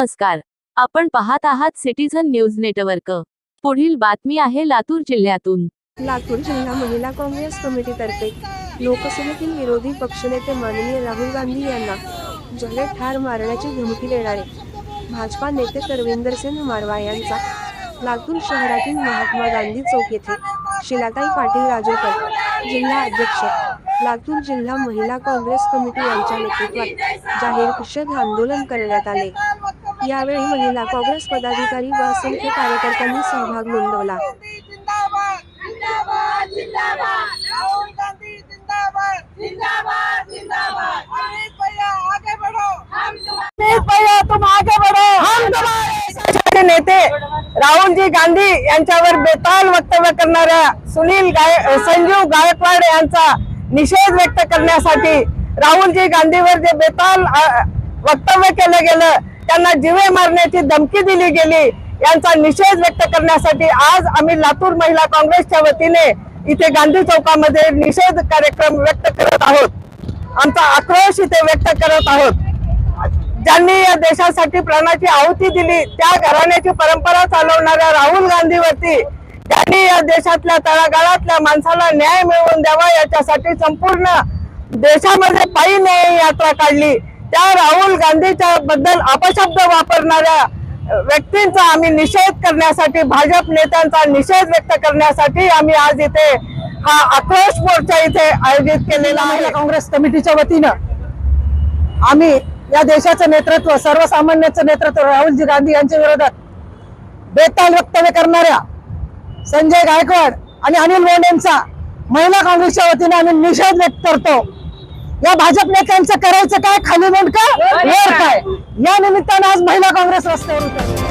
नमस्कार. आपण पाहत आहात सिटीझन न्यूज नेटवर्क. पुढील बातमी आहे लातूर जिल्ह्यातून. लातूर जिल्हा महिला काँग्रेस कमिटीतर्फे लोकसभेतील विरोधी पक्षनेते माननीय राहुल गांधी यांना जले ठार मारण्याची धमकी देणारे भाजपा नेते करविंदर सिंह मारवा यांचा लातूर शहरातील महात्मा गांधी चौक येथे शिलाताई पाटील राजूरकर जिल्हा अध्यक्ष लातूर जिल्हा महिला काँग्रेस कमिटी यांच्या नेतृत्वात जाहीर निषेध आंदोलन करण्यात आले. यावेळी महिला काँग्रेस पदाधिकारी व असंख्य कार्यकर्त्यांनी सहभाग नोंदवला. नेते राहुलजी गांधी यांच्यावर बेताल वक्तव्य करणाऱ्या सुनील गाय संजीव गायकवाड यांचा निषेध व्यक्त करण्यासाठी राहुलजी गांधीवर जे बेताल वक्तव्य केलं गेलं त्यांना जिवे मारण्याची धमकी दिली गेली. यांचा निषेध व्यक्त करण्यासाठी आज आम्ही लातूर महिला काँग्रेसच्या वतीने इथे गांधी चौकामध्ये निषेध कार्यक्रम व्यक्त करत आहोत. आमचा आक्रोश इथे व्यक्त करत आहोत. ज्यांनी या देशासाठी प्राणाची आहुती दिली त्या घराण्याची परंपरा चालवणाऱ्या राहुल गांधीवरती त्यांनी या देशातल्या तळागाळातल्या माणसाला न्याय मिळवून द्यावा याच्यासाठी संपूर्ण देशामध्ये पायी न्याय यात्रा काढली. त्या राहुल गांधीच्या बद्दल अपशब्द वापरणाऱ्या व्यक्तींचा आम्ही निषेध करण्यासाठी भाजप नेत्यांचा निषेध व्यक्त करण्यासाठी आम्ही आज इथे हा आक्रोश मोर्चा इथे आयोजित केलेला आहे. काँग्रेस कमिटीच्या वतीनं आम्ही या देशाचं नेतृत्व सर्वसामान्याचं नेतृत्व राहुलजी गांधी यांच्या विरोधात बेताल वक्तव्य करणाऱ्या संजय गायकवाड आणि अनिल बोंडेंचा महिला काँग्रेसच्या वतीने आम्ही निषेध व्यक्त करतो. या भाजप नेत्यांचं करायचं काय? खाली नेमकं? वर काय? या निमित्तानं आज महिला काँग्रेस रस्त्यावर उतरली.